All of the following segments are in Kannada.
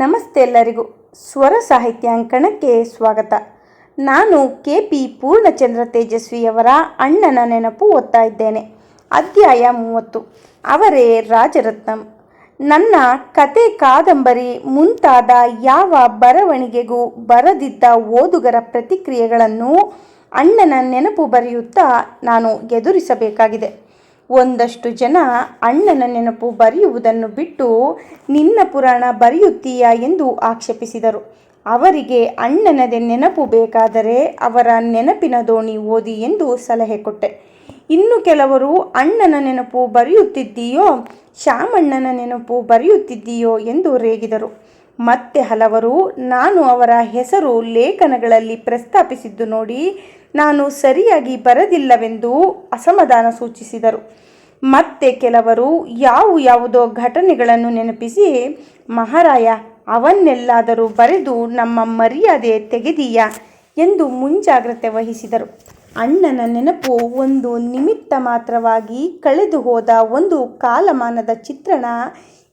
ನಮಸ್ತೆ ಎಲ್ಲರಿಗೂ. ಸ್ವರ ಸಾಹಿತ್ಯಾಂಕಣಕ್ಕೆ ಸ್ವಾಗತ. ನಾನು ಕೆ ಪಿ ಪೂರ್ಣಚಂದ್ರ ತೇಜಸ್ವಿಯವರ ಅಣ್ಣನ ನೆನಪು ಓದ್ತಾ ಇದ್ದೇನೆ. ಅಧ್ಯಾಯ ಮೂವತ್ತು. ಅವರೇ ರಾಜರತ್ನಂ. ನನ್ನ ಕತೆ ಕಾದಂಬರಿ ಮುಂತಾದ ಯಾವ ಬರವಣಿಗೆಗೂ ಬರದಿದ್ದ ಓದುಗರ ಪ್ರತಿಕ್ರಿಯೆಗಳನ್ನು ಅಣ್ಣನ ನೆನಪು ಬರೆಯುತ್ತಾ ನಾನು ಎದುರಿಸಬೇಕಾಗಿದೆ. ಒಂದಷ್ಟು ಜನ ಅಣ್ಣನ ನೆನಪು ಬರೆಯುವುದನ್ನು ಬಿಟ್ಟು ನಿನ್ನ ಪುರಾಣ ಬರೆಯುತ್ತೀಯಾ ಎಂದು ಆಕ್ಷೇಪಿಸಿದರು. ಅವರಿಗೆ ಅಣ್ಣನದೇ ನೆನಪು ಬೇಕಾದರೆ ಅವರ ನೆನಪಿನ ದೋಣಿ ಓದಿ ಎಂದು ಸಲಹೆ ಕೊಟ್ಟೆ. ಇನ್ನು ಕೆಲವರು, ಅಣ್ಣನ ನೆನಪು ಬರೆಯುತ್ತಿದ್ದೀಯೋ, ಶ್ಯಾಮಣ್ಣನ ನೆನಪು ಬರೆಯುತ್ತಿದ್ದೀಯೋ ಎಂದು ರೇಗಿದರು. ಮತ್ತೆ ಹಲವರು, ನಾನು ಅವರ ಹೆಸರು ಲೇಖನಗಳಲ್ಲಿ ಪ್ರಸ್ತಾಪಿಸಿದ್ದು ನೋಡಿ, ನಾನು ಸರಿಯಾಗಿ ಬರದಿಲ್ಲವೆಂದು ಅಸಮಾಧಾನ ಸೂಚಿಸಿದರು. ಮತ್ತೆ ಕೆಲವರು, ಯಾವ ಯಾವುದೋ ಘಟನೆಗಳನ್ನು ನೆನಪಿಸಿ, ಮಹಾರಾಯ, ಅವನ್ನೆಲ್ಲಾದರೂ ಬರೆದು ನಮ್ಮ ಮರ್ಯಾದೆ ತೆಗೆದೀಯಾ ಎಂದು ಮುಂಜಾಗ್ರತೆ ವಹಿಸಿದರು. ಅಣ್ಣನ ನೆನಪು ಒಂದು ನಿಮಿತ್ತ ಮಾತ್ರವಾಗಿ ಕಳೆದು ಹೋದ ಒಂದು ಕಾಲಮಾನದ ಚಿತ್ರಣ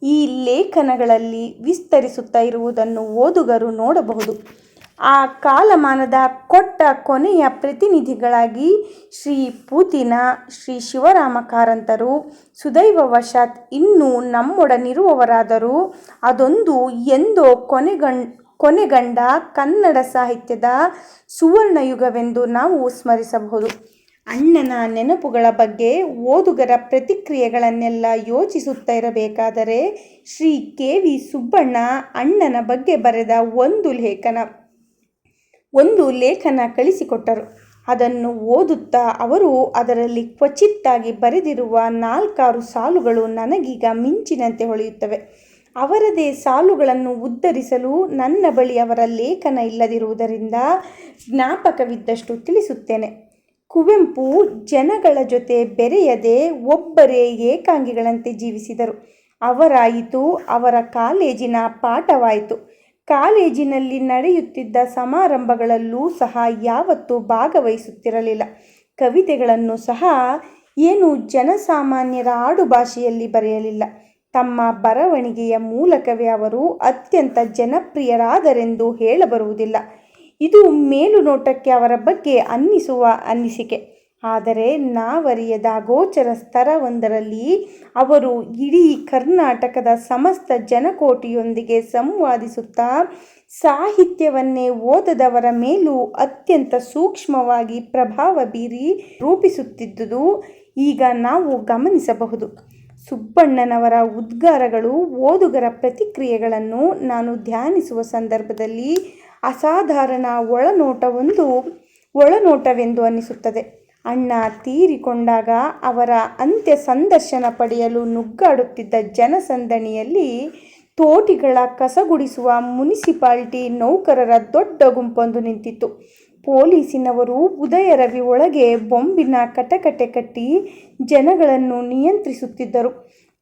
ಈ ಲೇಖನಗಳಲ್ಲಿ ವಿಸ್ತರಿಸುತ್ತಾ ಇರುವುದನ್ನು ಓದುಗರು ನೋಡಬಹುದು. ಆ ಕಾಲಮಾನದ ಕೊಟ್ಟ ಕೊನೆಯ ಪ್ರತಿನಿಧಿಗಳಾಗಿ ಶ್ರೀ ಪೂತಿನ, ಶ್ರೀ ಶಿವರಾಮ ಕಾರಂತರು ಸುದೈವ ವಶಾತ್ ಇನ್ನೂ ನಮ್ಮೊಡನಿರುವವರಾದರೂ ಅದೊಂದು ಎಂದೋ ಕೊನೆಗಣ್, ಕೊನೆಗಂಡ ಕನ್ನಡ ಸಾಹಿತ್ಯದ ಸುವರ್ಣಯುಗವೆಂದು ನಾವು ಸ್ಮರಿಸಬಹುದು. ಅಣ್ಣನ ನೆನಪುಗಳ ಬಗ್ಗೆ ಓದುಗರ ಪ್ರತಿಕ್ರಿಯೆಗಳನ್ನೆಲ್ಲ ಯೋಚಿಸುತ್ತಾ ಇರಬೇಕಾದರೆ ಶ್ರೀ ಕೆ ವಿ ಸುಬ್ಬಣ್ಣ ಅಣ್ಣನ ಬಗ್ಗೆ ಬರೆದ ಒಂದು ಲೇಖನ ಒಂದು ಲೇಖನ ಕಳಿಸಿಕೊಟ್ಟರು. ಅದನ್ನು ಓದುತ್ತಾ ಅವರು ಅದರಲ್ಲಿ ಕ್ವಚಿತ್ತಾಗಿ ಬರೆದಿರುವ ನಾಲ್ಕಾರು ಸಾಲುಗಳು ನನಗೀಗ ಮಿಂಚಿನಂತೆ ಹೊಳೆಯುತ್ತವೆ. ಅವರದೇ ಸಾಲುಗಳನ್ನು ಉದ್ಧರಿಸಲು ನನ್ನ ಬಳಿ ಅವರ ಲೇಖನ ಇಲ್ಲದಿರುವುದರಿಂದ ಜ್ಞಾಪಕವಿದ್ದಷ್ಟು ತಿಳಿಸುತ್ತೇನೆ. ಕುವೆಂಪು ಜನಗಳ ಜೊತೆ ಬೆರೆಯದೆ ಒಬ್ಬರೇ ಏಕಾಂಗಿಗಳಂತೆ ಜೀವಿಸಿದರು. ಅವರಾಯಿತು, ಅವರ ಕಾಲೇಜಿನ ಪಾಠವಾಯಿತು. ಕಾಲೇಜಿನಲ್ಲಿ ನಡೆಯುತ್ತಿದ್ದ ಸಮಾರಂಭಗಳಲ್ಲೂ ಸಹ ಯಾವತ್ತೂ ಭಾಗವಹಿಸುತ್ತಿರಲಿಲ್ಲ. ಕವಿತೆಗಳನ್ನು ಸಹ ಏನು ಜನಸಾಮಾನ್ಯರ ಆಡುಭಾಷೆಯಲ್ಲಿ ಬರೆಯಲಿಲ್ಲ. ತಮ್ಮ ಬರವಣಿಗೆಯ ಮೂಲಕವೇ ಅವರು ಅತ್ಯಂತ ಜನಪ್ರಿಯರಾದರೆಂದು ಹೇಳಬರುವುದಿಲ್ಲ. ಇದು ಮೇಲುನೋಟಕ್ಕೆ ಅವರ ಬಗ್ಗೆ ಅನ್ನಿಸುವ ಅನ್ನಿಸಿಕೆ ಆದರೆ ನಾವರಿಯದ ಗೋಚರ ಸ್ತರವೊಂದರಲ್ಲಿ ಅವರು ಇಡೀ ಕರ್ನಾಟಕದ ಸಮಸ್ತ ಜನಕೋಟಿಯೊಂದಿಗೆ ಸಂವಾದಿಸುತ್ತಾ ಸಾಹಿತ್ಯವನ್ನೇ ಓದದವರ ಮೇಲೂ ಅತ್ಯಂತ ಸೂಕ್ಷ್ಮವಾಗಿ ಪ್ರಭಾವ ಬೀರಿ ರೂಪಿಸುತ್ತಿದ್ದುದು ಈಗ ನಾವು ಗಮನಿಸಬಹುದು. ಸುಬ್ಬಣ್ಣನವರ ಉದ್ಗಾರಗಳು ಓದುಗರ ಪ್ರತಿಕ್ರಿಯೆಗಳನ್ನು ನಾನು ಧ್ಯಾನಿಸುವ ಸಂದರ್ಭದಲ್ಲಿ ಅಸಾಧಾರಣ ಒಳನೋಟವೊಂದು, ಒಳನೋಟವೆಂದು ಅನ್ನಿಸುತ್ತದೆ. ಅಣ್ಣ ತೀರಿಕೊಂಡಾಗ ಅವರ ಅಂತ್ಯ ಸಂದರ್ಶನ ಪಡೆಯಲು ನುಗ್ಗಾಡುತ್ತಿದ್ದ ಜನಸಂದಣಿಯಲ್ಲಿ ತೋಟಿಗಳ ಕಸಗುಡಿಸುವ ಮುನಿಸಿಪಾಲಿಟಿ ನೌಕರರ ದೊಡ್ಡ ಗುಂಪೊಂದು ನಿಂತಿತ್ತು. ಪೊಲೀಸಿನವರು ಉದಯ ರವಿ ಒಳಗೆ ಬೊಂಬಿನ ಕಟಕಟೆ ಕಟ್ಟಿ ಜನಗಳನ್ನು ನಿಯಂತ್ರಿಸುತ್ತಿದ್ದರು.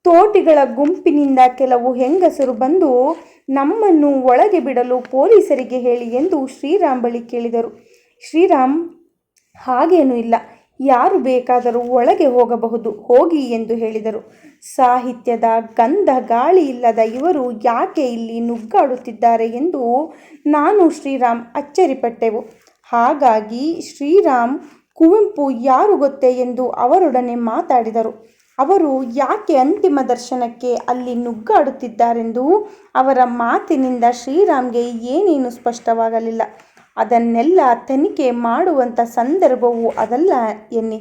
ತೋಟಿಗಳ ಗುಂಪಿನಿಂದ ಕೆಲವು ಹೆಂಗಸರು ಬಂದು ನಮ್ಮನ್ನು ಒಳಗೆ ಬಿಡಲು ಪೊಲೀಸರಿಗೆ ಹೇಳಿ ಎಂದು ಶ್ರೀರಾಮ್ ಬಳಿ ಕೇಳಿದರು. ಶ್ರೀರಾಮ್, ಹಾಗೇನೂ ಇಲ್ಲ. ಯಾರು ಬೇಕಾದರೂ ಒಳಗೆ ಹೋಗಬಹುದು, ಹೋಗಿ ಎಂದು ಹೇಳಿದರು. ಸಾಹಿತ್ಯದ ಗಂಧ ಗಾಳಿ ಇಲ್ಲದ ಇವರು ಯಾಕೆ ಇಲ್ಲಿ ನುಗ್ಗಾಡುತ್ತಿದ್ದಾರೆ ಎಂದು ನಾನು ಶ್ರೀರಾಮ್ ಅಚ್ಚರಿಪಟ್ಟೆವು. ಹಾಗಾಗಿ ಶ್ರೀರಾಮ್, ಕುವೆಂಪು ಯಾರು ಗೊತ್ತೇ ಎಂದು ಅವರೊಡನೆ ಮಾತಾಡಿದರು. ಅವರು ಯಾಕೆ ಅಂತಿಮ ದರ್ಶನಕ್ಕೆ ಅಲ್ಲಿ ನುಗ್ಗಾಡುತ್ತಿದ್ದಾರೆಂದು ಅವರ ಮಾತಿನಿಂದ ಶ್ರೀರಾಮ್ಗೆ ಏನೇನು ಸ್ಪಷ್ಟವಾಗಲಿಲ್ಲ. ಅದನ್ನೆಲ್ಲ ತನಿಖೆ ಮಾಡುವಂಥ ಸಂದರ್ಭವು ಅದಲ್ಲ ಎನ್ನಿ.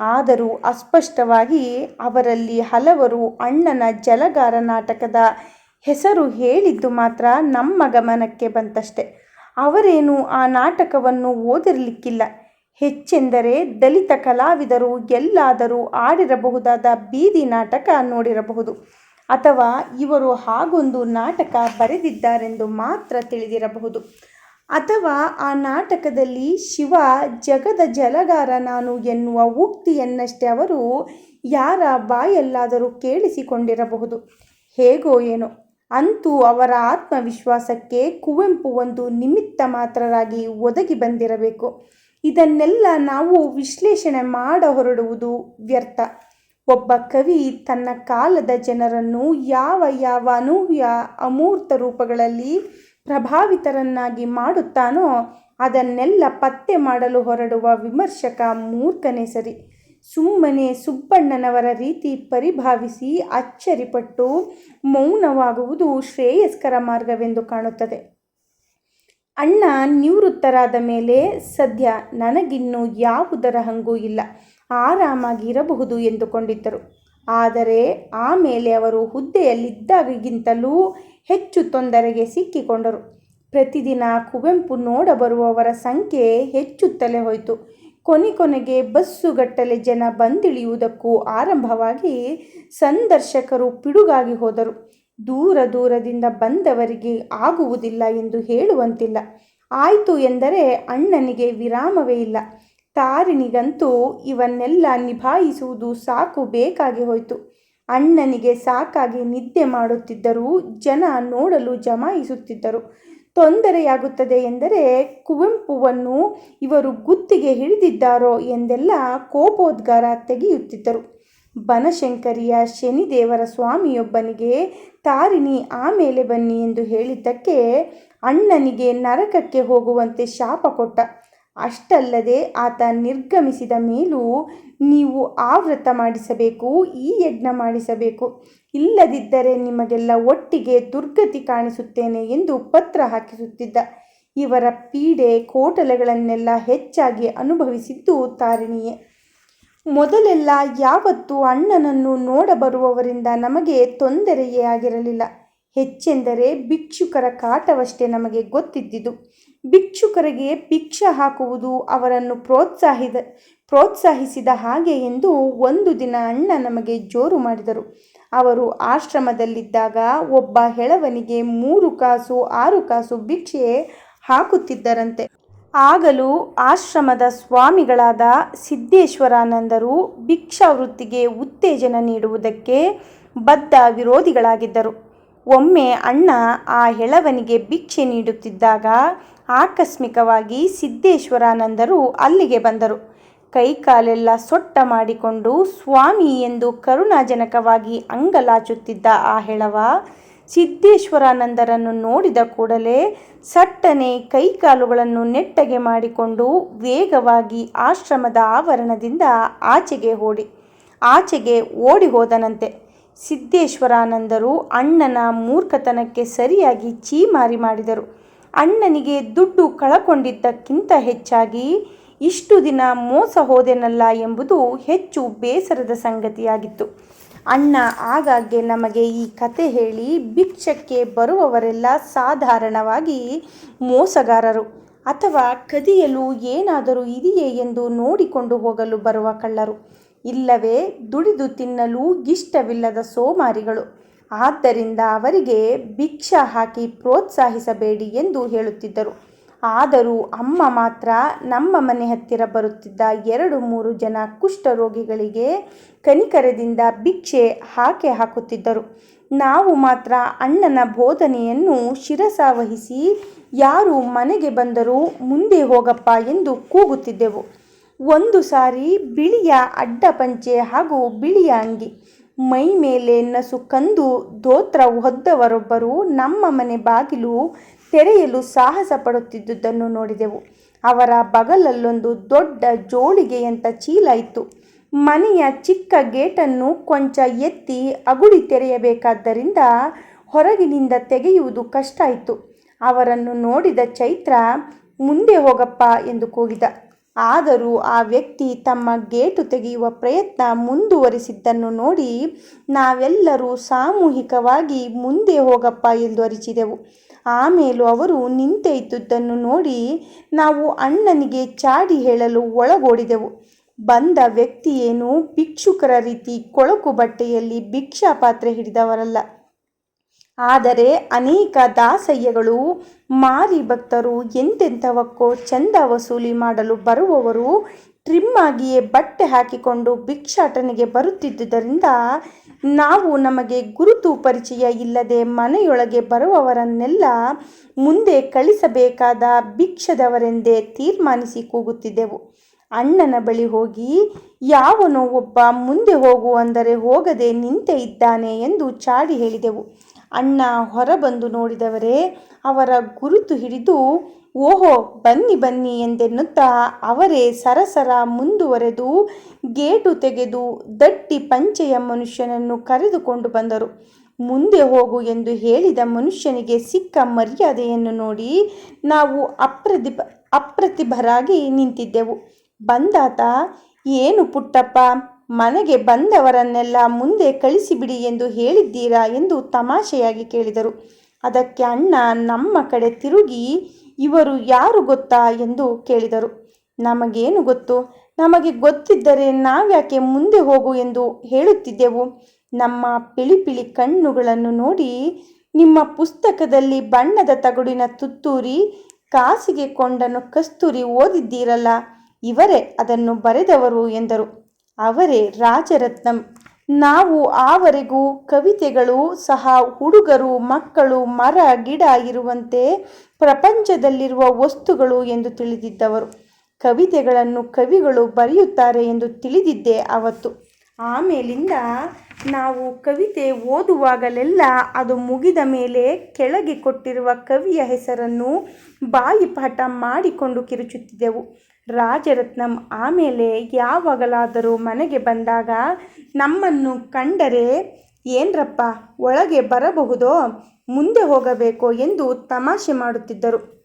ಆದರೂ ಅಸ್ಪಷ್ಟವಾಗಿ ಅವರಲ್ಲಿ ಹಲವರು ಅಣ್ಣನ ಜಲಗಾರ ನಾಟಕದ ಹೆಸರು ಹೇಳಿದ್ದು ಮಾತ್ರ ನಮ್ಮ ಗಮನಕ್ಕೆ ಬಂತಷ್ಟೆ. ಅವರೇನು ಆ ನಾಟಕವನ್ನು ಓದಿರಲಿಕ್ಕಿಲ್ಲ. ಹೆಚ್ಚೆಂದರೆ ದಲಿತ ಕಲಾವಿದರು ಎಲ್ಲಾದರೂ ಆಡಿರಬಹುದಾದ ಬೀದಿ ನಾಟಕ ನೋಡಿರಬಹುದು. ಅಥವಾ ಇವರು ಹಾಗೊಂದು ನಾಟಕ ಬರೆದಿದ್ದಾರೆಂದು ಮಾತ್ರ ತಿಳಿದಿರಬಹುದು. ಅಥವಾ ಆ ನಾಟಕದಲ್ಲಿ ಶಿವ ಜಗದ ಜಲಗಾರ ನಾನು ಎನ್ನುವ ಉಕ್ತಿಯನ್ನಷ್ಟೇ ಅವರು ಯಾರ ಬಾಯಲ್ಲಾದರೂ ಕೇಳಿಸಿಕೊಂಡಿರಬಹುದು. ಹೇಗೋ ಏನೋ. ಅಂತೂ ಅವರ ಆತ್ಮವಿಶ್ವಾಸಕ್ಕೆ ಕುವೆಂಪು ಒಂದು ನಿಮಿತ್ತ ಮಾತ್ರರಾಗಿ ಒದಗಿ ಬಂದಿರಬೇಕು. ಇದನ್ನೆಲ್ಲ ನಾವು ವಿಶ್ಲೇಷಣೆ ಮಾಡ ಹೊರಡುವುದು ವ್ಯರ್ಥ. ಒಬ್ಬ ಕವಿ ತನ್ನ ಕಾಲದ ಜನರನ್ನು ಯಾವ ಯಾವ ಅನೂಹ್ಯ, ಅಮೂರ್ತ ರೂಪಗಳಲ್ಲಿ ಪ್ರಭಾವಿತರನ್ನಾಗಿ ಮಾಡುತ್ತಾನೋ ಅದನ್ನೆಲ್ಲ ಪತ್ತೆ ಮಾಡಲು ಹೊರಡುವ ವಿಮರ್ಶಕ ಮೂರ್ಖನೇ ಸರಿ. ಸುಮ್ಮನೆ ಸುಬ್ಬಣ್ಣನವರ ರೀತಿ ಪರಿಭಾವಿಸಿ ಅಚ್ಚರಿಪಟ್ಟು ಮೌನವಾಗುವುದು ಶ್ರೇಯಸ್ಕರ ಮಾರ್ಗವೆಂದು ಕಾಣುತ್ತದೆ. ಅಣ್ಣ ನಿವೃತ್ತರಾದ ಮೇಲೆ ಸದ್ಯ ನನಗಿನ್ನೂ ಯಾವುದರ ಹಂಗೂ ಇಲ್ಲ. ಆರಾಮಾಗಿ ಇರಬಹುದು ಎಂದುಕೊಂಡಿದ್ದರು. ಆದರೆ ಆಮೇಲೆ ಅವರು ಹುದ್ದೆಯಲ್ಲಿದ್ದಾಗಿಗಿಂತಲೂ ಹೆಚ್ಚು ತೊಂದರೆಗೆ ಸಿಕ್ಕಿಕೊಂಡರು. ಪ್ರತಿದಿನ ಕುವೆಂಪು ನೋಡಬರುವವರ ಸಂಖ್ಯೆ ಹೆಚ್ಚುತ್ತಲೇ ಹೋಯಿತು. ಕೊನೆ ಕೊನೆಗೆ ಬಸ್ಸುಗಟ್ಟಲೆ ಜನ ಬಂದಿಳಿಯುವುದಕ್ಕೂ ಆರಂಭವಾಗಿ ಸಂದರ್ಶಕರು ಪಿಡುಗಾಗಿ ಹೋದರು. ದೂರ ದೂರದಿಂದ ಬಂದವರಿಗೆ ಆಗುವುದಿಲ್ಲ ಎಂದು ಹೇಳುವಂತಿಲ್ಲ. ಆಯಿತು ಎಂದರೆ ಅಣ್ಣನಿಗೆ ವಿರಾಮವೇ ಇಲ್ಲ. ತಾರಿಣಿಗಂತೂ ಇವನ್ನೆಲ್ಲ ನಿಭಾಯಿಸುವುದು ಸಾಕು ಬೇಕಾಗಿ ಹೋಯಿತು. ಅಣ್ಣನಿಗೆ ಸಾಕಾಗಿ ನಿದ್ದೆ ಮಾಡುತ್ತಿದ್ದರೂ ಜನ ನೋಡಲು ಜಮಾಯಿಸುತ್ತಿದ್ದರು. ತೊಂದರೆಯಾಗುತ್ತದೆ ಎಂದರೆ ಕುವೆಂಪುವನ್ನು ಇವರು ಗುತ್ತಿಗೆ ಹಿಡಿದಿದ್ದಾರೋ ಎಂದೆಲ್ಲ ಕೋಪೋದ್ಗಾರ ತೆಗೆಯುತ್ತಿದ್ದರು. ಬನಶಂಕರಿಯ ಶನಿದೇವರ ಸ್ವಾಮಿಯೊಬ್ಬನಿಗೆ, ತಾರಿಣಿ ಆಮೇಲೆ ಬನ್ನಿ ಎಂದು ಹೇಳಿದ್ದಕ್ಕೆ ಅಣ್ಣನಿಗೆ ನರಕಕ್ಕೆ ಹೋಗುವಂತೆ ಶಾಪ ಕೊಟ್ಟ. ಅಷ್ಟಲ್ಲದೆ ಆತ ನಿರ್ಗಮಿಸಿದ ಮೇಲೂ ನೀವು ಆ ವ್ರತ ಮಾಡಿಸಬೇಕು, ಈ ಯಜ್ಞ ಮಾಡಿಸಬೇಕು. ಇಲ್ಲದಿದ್ದರೆ ನಿಮಗೆಲ್ಲ ಒಟ್ಟಿಗೆ ದುರ್ಗತಿ ಕಾಣಿಸುತ್ತೇನೆ ಎಂದು ಪತ್ರ ಹಾಕಿಸುತ್ತಿದ್ದ. ಇವರ ಪೀಡೆ ಕೋಟಲೆಗಳನ್ನೆಲ್ಲ ಹೆಚ್ಚಾಗಿ ಅನುಭವಿಸಿದ್ದು ತಾರಿಣಿಯೇ. ಮೊದಲೆಲ್ಲ ಯಾವತ್ತೂ ಅಣ್ಣನನ್ನು ನೋಡಬರುವವರಿಂದ ನಮಗೆ ತೊಂದರೆಯೇ ಆಗಿರಲಿಲ್ಲ. ಹೆಚ್ಚೆಂದರೆ ಭಿಕ್ಷುಕರ ಕಾಟವಷ್ಟೇ ನಮಗೆ ಗೊತ್ತಿದ್ದುದು ಭಿಕ್ಷುಕರಿಗೆ ಭಿಕ್ಷ ಹಾಕುವುದು ಅವರನ್ನು ಪ್ರೋತ್ಸಾಹಿದ, ಪ್ರೋತ್ಸಾಹಿಸಿದ ಹಾಗೆ ಎಂದು ಒಂದು ದಿನ ಅಣ್ಣ ನಮಗೆ ಜೋರು ಮಾಡಿದರು. ಅವರು ಆಶ್ರಮದಲ್ಲಿದ್ದಾಗ ಒಬ್ಬ ಹೆಳವನಿಗೆ ಮೂರು ಕಾಸು, ಆರು ಕಾಸು ಭಿಕ್ಷೆ ಹಾಕುತ್ತಿದ್ದರಂತೆ. ಆಗಲೂ ಆಶ್ರಮದ ಸ್ವಾಮಿಗಳಾದ ಸಿದ್ದೇಶ್ವರಾನಂದರು ಭಿಕ್ಷಾವೃತ್ತಿಗೆ ಉತ್ತೇಜನ ನೀಡುವುದಕ್ಕೆ ಬದ್ಧ ವಿರೋಧಿಗಳಾಗಿದ್ದರು. ಒಮ್ಮೆ ಅಣ್ಣ ಆ ಹೆಳವನಿಗೆ ಭಿಕ್ಷೆ ನೀಡುತ್ತಿದ್ದಾಗ ಆಕಸ್ಮಿಕವಾಗಿ ಸಿದ್ದೇಶ್ವರಾನಂದರು ಅಲ್ಲಿಗೆ ಬಂದರು. ಕೈಕಾಲೆಲ್ಲ ಸೊಟ್ಟ ಮಾಡಿಕೊಂಡು ಸ್ವಾಮಿ ಎಂದು ಕರುಣಾಜನಕವಾಗಿ ಅಂಗಲಾಚುತ್ತಿದ್ದ ಆ ಹೆಳವ ಸಿದ್ದೇಶ್ವರಾನಂದರನ್ನು ನೋಡಿದ ಕೂಡಲೇ ಸಟ್ಟನೆ ಕೈಕಾಲುಗಳನ್ನು ನೆಟ್ಟಗೆ ಮಾಡಿಕೊಂಡು ವೇಗವಾಗಿ ಆಶ್ರಮದ ಆವರಣದಿಂದ ಆಚೆಗೆ ಓಡಿ ಆಚೆಗೆ ಓಡಿ ಹೋದನಂತೆ. ಸಿದ್ದೇಶ್ವರಾನಂದರು ಅಣ್ಣನ ಮೂರ್ಖತನಕ್ಕೆ ಸರಿಯಾಗಿ ಚೀಮಾರಿ ಮಾಡಿದರು. ಅಣ್ಣನಿಗೆ ದುಡ್ಡು ಕಳಕೊಂಡಿದ್ದಕ್ಕಿಂತ ಹೆಚ್ಚಾಗಿ ಇಷ್ಟು ದಿನ ಮೋಸ ಹೋದೆನಲ್ಲ ಎಂಬುದು ಹೆಚ್ಚು ಬೇಸರದ ಸಂಗತಿಯಾಗಿತ್ತು. ಅಣ್ಣ ಆಗಾಗ್ಗೆ ನಮಗೆ ಈ ಕತೆ ಹೇಳಿ ಭಿಕ್ಷಕ್ಕೆ ಬರುವವರೆಲ್ಲ ಸಾಧಾರಣವಾಗಿ ಮೋಸಗಾರರು. ಅಥವಾ ಕದಿಯಲು ಏನಾದರೂ ಇದೆಯೇ ಎಂದು ನೋಡಿಕೊಂಡು ಹೋಗಲು ಬರುವ ಕಳ್ಳರು. ಇಲ್ಲವೇ, ದುಡಿದು ತಿನ್ನಲು ಇಷ್ಟವಿಲ್ಲದ ಸೋಮಾರಿಗಳು. ಆದ್ದರಿಂದ ಅವರಿಗೆ ಭಿಕ್ಷ ಹಾಕಿ ಪ್ರೋತ್ಸಾಹಿಸಬೇಡಿ ಎಂದು ಹೇಳುತ್ತಿದ್ದರು. ಆದರೂ ಅಮ್ಮ ಮಾತ್ರ ನಮ್ಮ ಮನೆ ಹತ್ತಿರ ಬರುತ್ತಿದ್ದ ಎರಡು ಮೂರು ಜನ ಕುಷ್ಠರೋಗಿಗಳಿಗೆ ಕನಿಕರದಿಂದ ಭಿಕ್ಷೆ ಹಾಕೆ ಹಾಕುತ್ತಿದ್ದರು. ನಾವು ಮಾತ್ರ ಅಣ್ಣನ ಬೋಧನೆಯನ್ನು ಶಿರಸಾವಹಿಸಿ ಯಾರು ಮನೆಗೆ ಬಂದರೂ ಮುಂದೆ ಹೋಗಪ್ಪ ಎಂದು ಕೂಗುತ್ತಿದ್ದೆವು. ಒಂದು ಸಾರಿ ಬಿಳಿಯ ಅಡ್ಡ ಪಂಚೆ ಹಾಗೂ ಬಿಳಿಯ ಅಂಗಿ, ಮೈ ಮೇಲೆ ನಸು ಕಂದು ದೋತ್ರ ಹೊದ್ದವರೊಬ್ಬರು ನಮ್ಮ ಮನೆ ಬಾಗಿಲು ತೆರೆಯಲು ಸಾಹಸ ಪಡುತ್ತಿದ್ದುದನ್ನು ನೋಡಿದೆವು. ಅವರ ಬಗಲಲ್ಲೊಂದು ದೊಡ್ಡ ಜೋಳಿಗೆಯಂಥ ಚೀಲ ಇತ್ತು. ಮನೆಯ ಚಿಕ್ಕ ಗೇಟನ್ನು ಕೊಂಚ ಎತ್ತಿ ಅಗುಡಿ ತೆರೆಯಬೇಕಾದ್ದರಿಂದ ಹೊರಗಿನಿಂದ ತೆಗೆಯುವುದು ಕಷ್ಟ ಇತ್ತು. ಅವರನ್ನು ನೋಡಿದ ಚೈತ್ರ, ಮುಂದೆ ಹೋಗಪ್ಪ ಎಂದು ಕೂಗಿದ. ಆದರೂ ಆ ವ್ಯಕ್ತಿ ತಮ್ಮ ಗೇಟು ತೆಗೆಯುವ ಪ್ರಯತ್ನ ಮುಂದುವರಿಸಿದ್ದನ್ನು ನೋಡಿ ನಾವೆಲ್ಲರೂ ಸಾಮೂಹಿಕವಾಗಿ ಮುಂದೆ ಹೋಗಪ್ಪ ಎಂದು ಅರಿಚಿದೆವು. ಆಮೇಲೂ ಅವರು ನಿಂತೇ ಇದ್ದುದನ್ನು ನೋಡಿ ನಾವು ಅಣ್ಣನಿಗೆ ಚಾಡಿ ಹೇಳಲು ಒಳಗೋಡಿದೆವು. ಬಂದ ವ್ಯಕ್ತಿಯೇನು ಭಿಕ್ಷುಕರ ರೀತಿ ಕೊಳಕು ಬಟ್ಟೆಯಲ್ಲಿ ಭಿಕ್ಷಾ ಪಾತ್ರೆ ಹಿಡಿದವರಲ್ಲ. ಆದರೆ ಅನೇಕ ದಾಸಯ್ಯಗಳು, ಮಾರಿ ಭಕ್ತರು ಎಂತೆಂಥವಕ್ಕೋ ಚಂದ ವಸೂಲಿ ಮಾಡಲು ಬರುವವರು ಟ್ರಿಮ್ ಆಗಿಯೇ ಬಟ್ಟೆ ಹಾಕಿಕೊಂಡು ಭಿಕ್ಷಾಟನೆಗೆ ಬರುತ್ತಿದ್ದುದರಿಂದ ನಾವು ನಮಗೆ ಗುರುತು ಪರಿಚಯ ಇಲ್ಲದೆ ಮನೆಯೊಳಗೆ ಬರುವವರನ್ನೆಲ್ಲ ಮುಂದೆ ಕಳಿಸಬೇಕಾದ ಭಿಕ್ಷದವರೆಂದೇ ತೀರ್ಮಾನಿಸಿ ಕೂಗುತ್ತಿದ್ದೆವು. ಅಣ್ಣನ ಬಳಿ ಹೋಗಿ, ಯಾವನೋ ಒಬ್ಬ ಮುಂದೆ ಹೋಗು ಅಂದರೆ ಹೋಗದೆ ನಿಂತೆ ಇದ್ದಾನೆ ಎಂದು ಚಾಡಿ ಹೇಳಿದೆವು. ಅಣ್ಣ ಹೊರಬಂದು ನೋಡಿದವರೇ, ಅವರ ಗುರುತು ಹಿಡಿದು ಓಹೋ, ಬನ್ನಿ ಬನ್ನಿ ಎಂದೆನ್ನುತ್ತಾ ಅವರೇ ಸರಸರ ಮುಂದುವರೆದು ಗೇಟು ತೆಗೆದು ದಟ್ಟಿ ಪಂಚೆಯ ಮನುಷ್ಯನನ್ನು ಕರೆದುಕೊಂಡು ಬಂದರು. ಮುಂದೆ ಹೋಗು ಎಂದು ಹೇಳಿದ ಮನುಷ್ಯನಿಗೆ ಸಿಕ್ಕ ಮರ್ಯಾದೆಯನ್ನು ನೋಡಿ ನಾವು ಅಪ್ರತಿಭ, ಅಪ್ರತಿಭರಾಗಿ ನಿಂತಿದ್ದೆವು. ಬಂದಾತ, ಏನು ಪುಟ್ಟಪ್ಪ, ಮನೆಗೆ ಬಂದವರನ್ನೆಲ್ಲ ಮುಂದೆ ಕಳಿಸಿಬಿಡಿ ಎಂದು ಹೇಳಿದ್ದೀರಾ ಎಂದು ತಮಾಷೆಯಾಗಿ ಕೇಳಿದರು. ಅದಕ್ಕೆ ಅಣ್ಣ ನಮ್ಮ ಕಡೆ ತಿರುಗಿ, ಇವರು ಯಾರು ಗೊತ್ತಾ? ಎಂದು ಕೇಳಿದರು. ನಮಗೇನು ಗೊತ್ತು? ನಮಗೆ ಗೊತ್ತಿದ್ದರೆ ನಾವ್ಯಾಕೆ ಮುಂದೆ ಹೋಗು ಎಂದು ಹೇಳುತ್ತಿದ್ದೆವು. ನಮ್ಮ ಪಿಳಿಪಿಳಿ ಕಣ್ಣುಗಳನ್ನು ನೋಡಿ, ನಿಮ್ಮ ಪುಸ್ತಕದಲ್ಲಿ ಬಣ್ಣದ ತಗಡಿನ ತುತ್ತೂರಿ, ಕಾಸಿಗೆ ಕೊಂಡನು ಕಸ್ತೂರಿ ಓದಿದ್ದೀರಲ್ಲ, ಇವರೇ ಅದನ್ನು ಬರೆದವರು ಎಂದರು. ಅವರೇ ರಾಜರತ್ನಂ. ನಾವು ಆವರೆಗೂ ಕವಿತೆಗಳು ಸಹ ಹುಡುಗರು, ಮಕ್ಕಳು, ಮರ, ಗಿಡ ಇರುವಂತೆ ಪ್ರಪಂಚದಲ್ಲಿರುವ ವಸ್ತುಗಳು ಎಂದು ತಿಳಿದಿದ್ದವರು. ಕವಿತೆಗಳನ್ನು ಕವಿಗಳು ಬರೆಯುತ್ತಾರೆ ಎಂದು ತಿಳಿದಿದ್ದೆ ಅವತ್ತು. ಆಮೇಲಿಂದ ನಾವು ಕವಿತೆ ಓದುವಾಗಲೆಲ್ಲ ಅದು ಮುಗಿದ ಮೇಲೆ ಕೆಳಗೆ ಕೊಟ್ಟಿರುವ ಕವಿಯ ಹೆಸರನ್ನು ಬಾಯಿಪಾಠ ಮಾಡಿಕೊಂಡು ಕಿರುಚುತ್ತಿದ್ದೆವು. ರಾಜರತ್ನಂ ಆಮೇಲೆ ಯಾವಾಗಲಾದರೂ ಮನೆಗೆ ಬಂದಾಗ ನಮ್ಮನ್ನು ಕಂಡರೆ, ಏನ್ರಪ್ಪ, ಒಳಗೆ ಬರಬಹುದೋ? ಮುಂದೆ ಹೋಗಬೇಕು ಎಂದು ತಮಾಷೆ ಮಾಡುತ್ತಿದ್ದರು.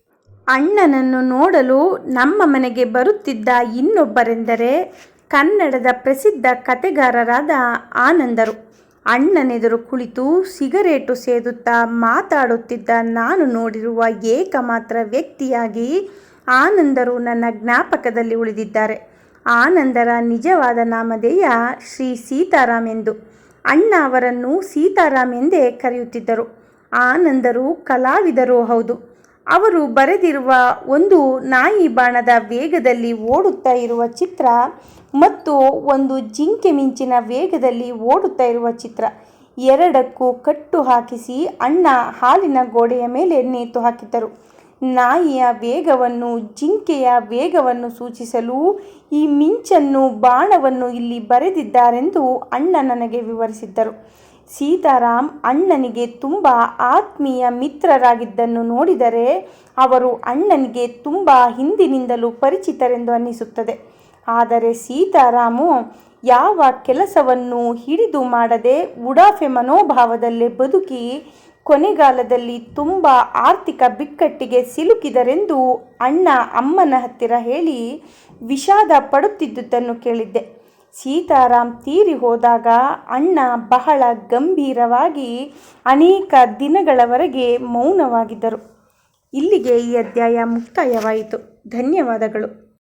ಅಣ್ಣನನ್ನು ನೋಡಲು ನಮ್ಮ ಮನೆಗೆ ಬರುತ್ತಿದ್ದ ಇನ್ನೊಬ್ಬರೆಂದರೆ ಕನ್ನಡದ ಪ್ರಸಿದ್ಧ ಕತೆಗಾರರಾದ ಆನಂದರು. ಅಣ್ಣನೆದುರು ಕುಳಿತು ಸಿಗರೇಟು ಸೇದುತ್ತಾ ಮಾತಾಡುತ್ತಿದ್ದ ನಾನು ನೋಡಿರುವ ಏಕಮಾತ್ರ ವ್ಯಕ್ತಿಯಾಗಿ ಆನಂದರು ನನ್ನ ಜ್ಞಾಪಕದಲ್ಲಿ ಉಳಿದಿದ್ದಾರೆ. ಆನಂದರ ನಿಜವಾದ ನಾಮಧೇಯ ಶ್ರೀ ಸೀತಾರಾಮ್ ಎಂದು ಅಣ್ಣ ಅವರನ್ನು ಸೀತಾರಾಮ್ ಎಂದೇ ಕರೆಯುತ್ತಿದ್ದರು. ಆನಂದರು ಕಲಾವಿದರು ಹೌದು. ಅವರು ಬರೆದಿರುವ ಒಂದು ನಾಯಿ ಬಾಣದ ವೇಗದಲ್ಲಿ ಓಡುತ್ತಾ ಇರುವ ಚಿತ್ರ ಮತ್ತು ಒಂದು ಜಿಂಕೆ ಮಿಂಚಿನ ವೇಗದಲ್ಲಿ ಓಡುತ್ತಾ ಇರುವ ಚಿತ್ರ. ಎರಡಕ್ಕೂ ಕಟ್ಟು ಹಾಕಿಸಿ ಅಣ್ಣ ಹಾಲಿನ ಗೋಡೆಯ ಮೇಲೆ ನೇತು ಹಾಕಿದ್ದರು. ನಾಯಿಯ ವೇಗವನ್ನು, ಜಿಂಕೆಯ ವೇಗವನ್ನು ಸೂಚಿಸಲು ಈ ಮಿಂಚನ್ನು ಬಾಣವನ್ನು ಇಲ್ಲಿ ಬರೆದಿದ್ದಾರೆಂದು ಅಣ್ಣ ನನಗೆ ವಿವರಿಸಿದ್ದರು. ಸೀತಾರಾಮ್ ಅಣ್ಣನಿಗೆ ತುಂಬ ಆತ್ಮೀಯ ಮಿತ್ರರಾಗಿದ್ದನ್ನು ನೋಡಿದರೆ ಅವರು ಅಣ್ಣನಿಗೆ ತುಂಬ ಹಿಂದಿನಿಂದಲೂ ಪರಿಚಿತರೆಂದು ಅನ್ನಿಸುತ್ತದೆ. ಆದರೆ ಸೀತಾರಾಮು ಯಾವ ಕೆಲಸವನ್ನು ಹಿಡಿದು ಮಾಡದೆ ಉಡಾಫೆ ಮನೋಭಾವದಲ್ಲೇ ಬದುಕಿ ಕೊನೆಗಾಲದಲ್ಲಿ ತುಂಬ ಆರ್ಥಿಕ ಬಿಕ್ಕಟ್ಟಿಗೆ ಸಿಲುಕಿದರೆಂದು ಅಣ್ಣ ಅಮ್ಮನ ಹತ್ತಿರ ಹೇಳಿ ವಿಷಾದ ಪಡುತ್ತಿದ್ದುದನ್ನು ಕೇಳಿದ್ದೆ. ಸೀತಾರಾಮ್ ತೀರಿ ಹೋದಾಗ ಅಣ್ಣ ಬಹಳ ಗಂಭೀರವಾಗಿ ಅನೇಕ ದಿನಗಳವರೆಗೆ ಮೌನವಾಗಿದ್ದರು. ಇಲ್ಲಿಗೆ ಈ ಅಧ್ಯಾಯ ಮುಕ್ತಾಯವಾಯಿತು. ಧನ್ಯವಾದಗಳು.